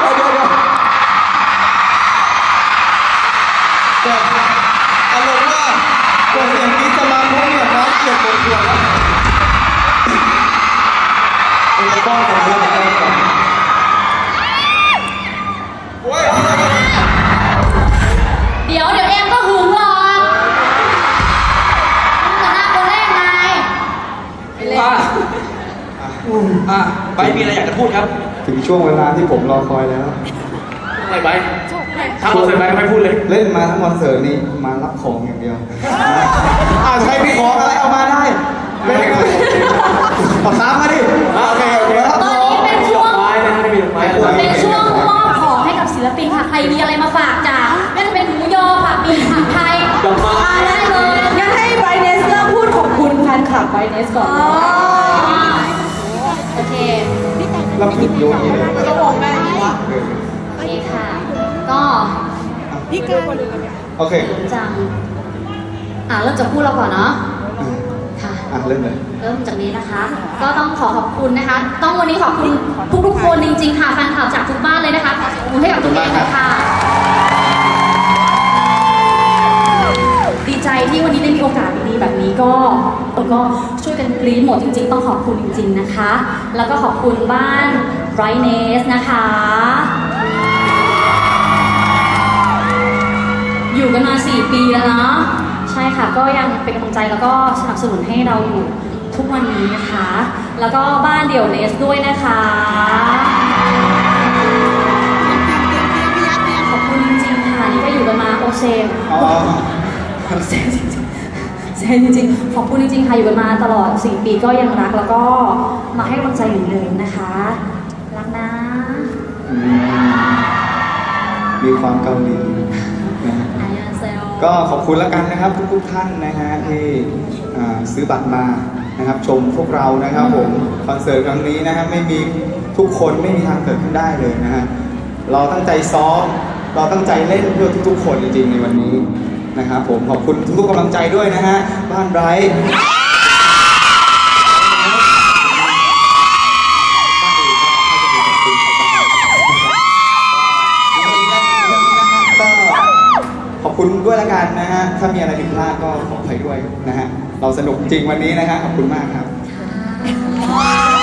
เดี๋ยวเดี๋ยวเดี๋ยวแต่อารมณ์ว่าเกิดเสียงนี้จะมาปุ๊บเนี่ยน้องเกลียดปวดหัวแล้วเป็นไงบ้างของเพื่อนของเรก่อนโอ้ยเดี๋ยวเดี๋ยวเอ็มก็หึงหรอกมึงกับหน้าคนแรกไงไปเลย อะอะไบร์ทมีอะไรอยากจะพูดครับ ถึงช่วงเวลาที่ผมรอคอยแล้วอะไรไบร์ทถ้าเราเสร็จไบร์ทไม่พูดเลยเล่นมาทั้งคอนเสิร์ตนี้มารับของอย่างเดียวอ่าใครมีของอะไรเอามาได้เล่นกันขอตามมาดิโอเคโอเคครับตอนนี้เป็นช่วงไม้นะฮะไม่มีดอกไม้อะไรเป็นช่วงมอบของให้กับศิลปินค่ะใครมีอะไรมาฝากจ้ะไม่ว่าจะเป็นหมูยอผักหมี่ผักไทยดอกไม้มาได้เลยงั้นให้ไบรเนสเริ่มพูดขอบคุณแฟนคลับไบรเนสก่อน เราผิดโยนนี่เลยก็มองแม่ดีวะเออโอเคค่ะ ก็โอเคจังอะเริ่มจากพูดเราก่อนเนาะค่ะอะเริ่มเลย เริ่มจากนี้นะคะ ก็ต้องขอขอบคุณนะคะ ต้องวันนี้ขอบคุณทุกๆคนจริง ๆ ค่ะแฟนคลับจากทุกบ้านเลยนะคะขอเสียงปรบมือให้กับทุกคนค่ะ ดีใจที่วันนี้ได้มีโอกาสดี แบบนี้ก็ก็ช่วยกันกรี๊ดหมดจริง ๆ ต้องขอบคุณจริง ๆนะคะ แล้วก็ขอบคุณบ้าน Brightness นะคะ อยู่กันมา 4 ปีแล้วเนาะใช่ค่ะก็ยังเป็นกำลังใจแล้วก็สนับสนุนให้เราอยู่ทุกวันนี้นะคะ แล้วก็บ้านเดี่ยวเนสด้วยนะคะขอบคุณจริงๆค่ะนี่ก็อยู่กันมาโอเซอ๋อเซจริงๆ เซจริงๆ ขอบคุณจริงๆ ค่ะอยู่กันมาตลอด 4 ปีก็ยังรักแล้วก็มาให้กำลังใจเหมือนเดิมนะคะ รักนะ อืมมีความเกาหลีนะฮะ อายาเซล ก็ขอบคุณแล้วกันนะครับทุกๆท่านนะฮะที่อ่าซื้อบัตรมานะครับ ชมพวกเรานะครับผมคอนเสิร์ตครั้งนี้นะฮะไม่มีทุกคนไม่มีทางเกิดขึ้นได้เลยนะฮะเราตั้งใจซ้อมเราตั้งใจเล่นเพื่อทุกๆ คนจริงๆในวันนี้ นะครับผมขอบคุณทุกกำลังใจด้วยนะฮะบ้านไบรท์ก็ขอบคุณด้วยละกันนะฮะถ้ามีอะไรผิดพลาดก็ขออภัยด้วยนะฮะเราสนุกจริงวันนี้นะฮะขอบคุณมากครับ ค่ะ